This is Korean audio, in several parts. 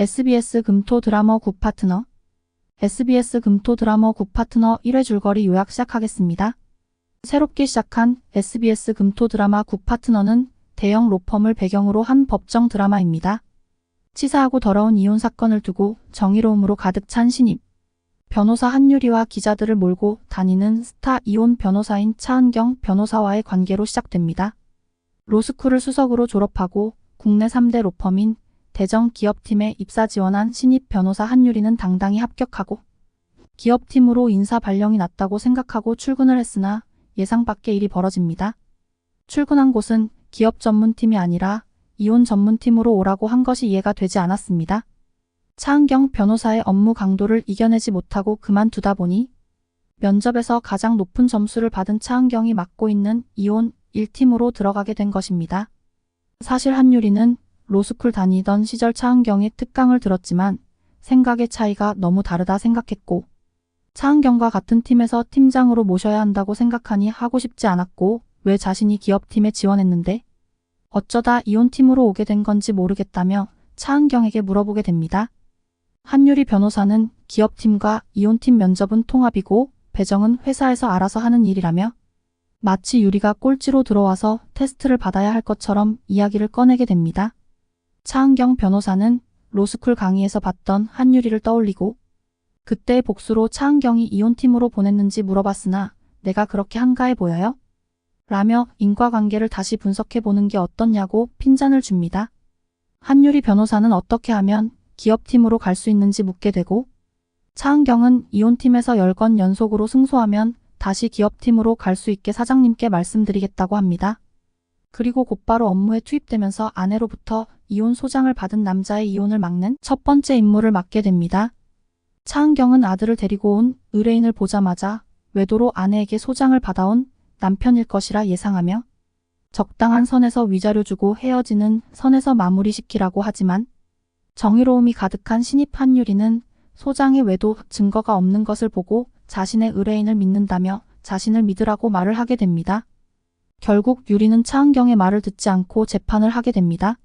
SBS 금토 드라머 국 파트너 SBS 금토 드라머 국 파트너 1회 줄거리 요약 시작하겠습니다. 새롭게 시작한 SBS 금토 드라마 국 파트너는 대형 로펌을 배경으로 한 법정 드라마입니다. 치사하고 더러운 이혼 사건을 두고 정의로움으로 가득 찬 신입. 변호사 한유리와 기자들을 몰고 다니는 스타 이혼 변호사인 차은경 변호사와의 관계로 시작됩니다. 로스쿨을 수석으로 졸업하고 국내 3대 로펌인 대정 기업팀에 입사 지원한 신입 변호사 한유리는 당당히 합격하고 기업팀으로 인사 발령이 났다고 생각하고 출근을 했으나 예상 밖의 일이 벌어집니다. 출근한 곳은 기업 전문팀이 아니라 이혼 전문팀으로 오라고 한 것이 이해가 되지 않았습니다. 차은경 변호사의 업무 강도를 이겨내지 못하고 그만두다 보니 면접에서 가장 높은 점수를 받은 차은경이 맡고 있는 이혼 1팀으로 들어가게 된 것입니다. 사실 한유리는 로스쿨 다니던 시절 차은경의 특강을 들었지만 생각의 차이가 너무 다르다 생각했고 차은경과 같은 팀에서 팀장으로 모셔야 한다고 생각하니 하고 싶지 않았고 왜 자신이 기업팀에 지원했는데 어쩌다 이혼팀으로 오게 된 건지 모르겠다며 차은경에게 물어보게 됩니다. 한유리 변호사는 기업팀과 이혼팀 면접은 통합이고 배정은 회사에서 알아서 하는 일이라며 마치 유리가 꼴찌로 들어와서 테스트를 받아야 할 것처럼 이야기를 꺼내게 됩니다. 차은경 변호사는 로스쿨 강의에서 봤던 한유리를 떠올리고 그때의 복수로 차은경이 이혼팀으로 보냈는지 물어봤으나 내가 그렇게 한가해 보여요? 라며 인과관계를 다시 분석해 보는 게 어떻냐고 핀잔을 줍니다. 한유리 변호사는 어떻게 하면 기업팀으로 갈 수 있는지 묻게 되고 차은경은 이혼팀에서 10건 연속으로 승소하면 다시 기업팀으로 갈 수 있게 사장님께 말씀드리겠다고 합니다. 그리고 곧바로 업무에 투입되면서 아내로부터 이혼 소장을 받은 남자의 이혼을 막는 첫 번째 임무를 맡게 됩니다. 차은경은 아들을 데리고 온 의뢰인을 보자마자 외도로 아내에게 소장을 받아온 남편일 것이라 예상하며 적당한 선에서 위자료 주고 헤어지는 선에서 마무리시키라고 하지만 정의로움이 가득한 신입 한유리는 소장의 외도 증거가 없는 것을 보고 자신의 의뢰인을 믿는다며 자신을 믿으라고 말을 하게 됩니다. 결국 유리는 차은경의 말을 듣지 않고 재판을 하게 됩니다.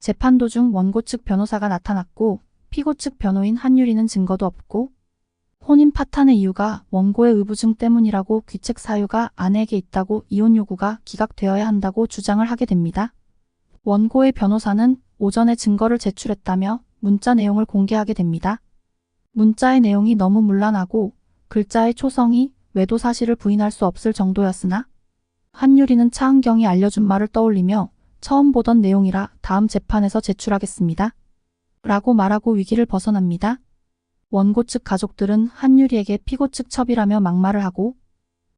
재판 도중 원고 측 변호사가 나타났고 피고 측 변호인 한유리는 증거도 없고 혼인 파탄의 이유가 원고의 의부증 때문이라고 귀책 사유가 아내에게 있다고 이혼 요구가 기각되어야 한다고 주장을 하게 됩니다. 원고의 변호사는 오전에 증거를 제출했다며 문자 내용을 공개하게 됩니다. 문자의 내용이 너무 문란하고 글자의 초성이 외도 사실을 부인할 수 없을 정도였으나 한유리는 차은경이 알려준 말을 떠올리며 처음 보던 내용이라 다음 재판에서 제출하겠습니다. 라고 말하고 위기를 벗어납니다. 원고 측 가족들은 한유리에게 피고 측 첩이라며 막말을 하고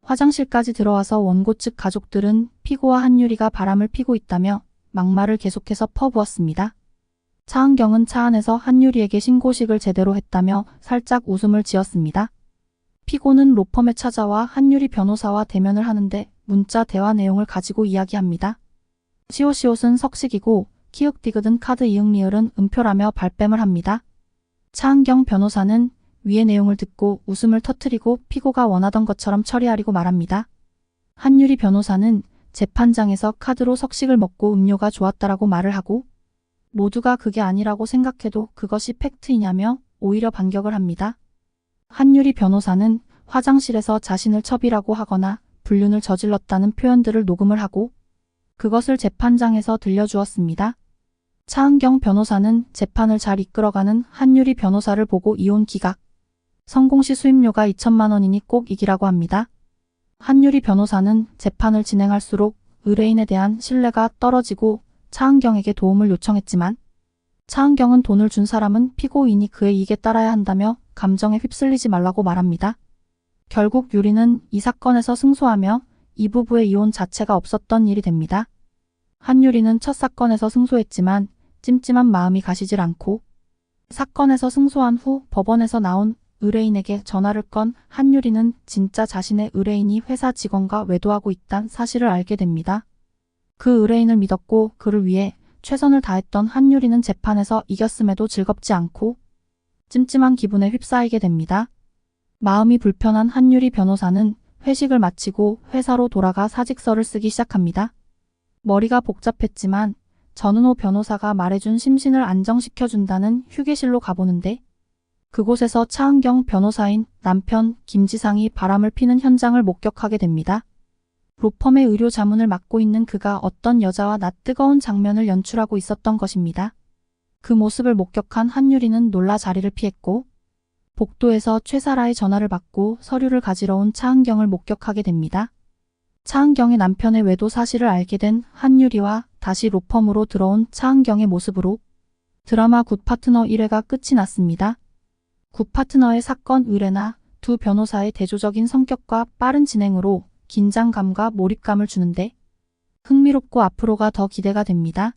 화장실까지 들어와서 원고 측 가족들은 피고와 한유리가 바람을 피고 있다며 막말을 계속해서 퍼부었습니다. 차은경은 차 안에서 한유리에게 신고식을 제대로 했다며 살짝 웃음을 지었습니다. 피고는 로펌에 찾아와 한유리 변호사와 대면을 하는데 문자 대화 내용을 가지고 이야기합니다. 시옷시옷은 석식이고 키읔 디귿은 카드 이응 리을은 음표라며 발뺌을 합니다. 차은경 변호사는 위의 내용을 듣고 웃음을 터트리고 피고가 원하던 것처럼 처리하려고 말합니다. 한유리 변호사는 재판장에서 카드로 석식을 먹고 음료가 좋았다라고 말을 하고 모두가 그게 아니라고 생각해도 그것이 팩트이냐며 오히려 반격을 합니다. 한유리 변호사는 화장실에서 자신을 첩이라고 하거나 불륜을 저질렀다는 표현들을 녹음을 하고 그것을 재판장에서 들려주었습니다. 차은경 변호사는 재판을 잘 이끌어가는 한유리 변호사를 보고 이혼 기각. 성공 시 수임료가 2천만 원이니 꼭 이기라고 합니다. 한유리 변호사는 재판을 진행할수록 의뢰인에 대한 신뢰가 떨어지고 차은경에게 도움을 요청했지만 차은경은 돈을 준 사람은 피고인이 그의 이익에 따라야 한다며 감정에 휩쓸리지 말라고 말합니다. 결국 유리는 이 사건에서 승소하며 이 부부의 이혼 자체가 없었던 일이 됩니다. 한유리는 첫 사건에서 승소했지만 찜찜한 마음이 가시질 않고 사건에서 승소한 후 법원에서 나온 의뢰인에게 전화를 건 한유리는 진짜 자신의 의뢰인이 회사 직원과 외도하고 있단 사실을 알게 됩니다. 그 의뢰인을 믿었고 그를 위해 최선을 다했던 한유리는 재판에서 이겼음에도 즐겁지 않고 찜찜한 기분에 휩싸이게 됩니다. 마음이 불편한 한유리 변호사는 회식을 마치고 회사로 돌아가 사직서를 쓰기 시작합니다. 머리가 복잡했지만 전은호 변호사가 말해준 심신을 안정시켜준다는 휴게실로 가보는데 그곳에서 차은경 변호사인 남편 김지상이 바람을 피는 현장을 목격하게 됩니다. 로펌의 의료 자문을 맡고 있는 그가 어떤 여자와 낯 뜨거운 장면을 연출하고 있었던 것입니다. 그 모습을 목격한 한유리는 놀라 자리를 피했고 복도에서 최사라의 전화를 받고 서류를 가지러 온 차은경을 목격하게 됩니다. 차은경의 남편의 외도 사실을 알게 된 한유리와 다시 로펌으로 들어온 차은경의 모습으로 드라마 굿 파트너 1회가 끝이 났습니다. 굿 파트너의 사건 의뢰나 두 변호사의 대조적인 성격과 빠른 진행으로 긴장감과 몰입감을 주는데 흥미롭고 앞으로가 더 기대가 됩니다.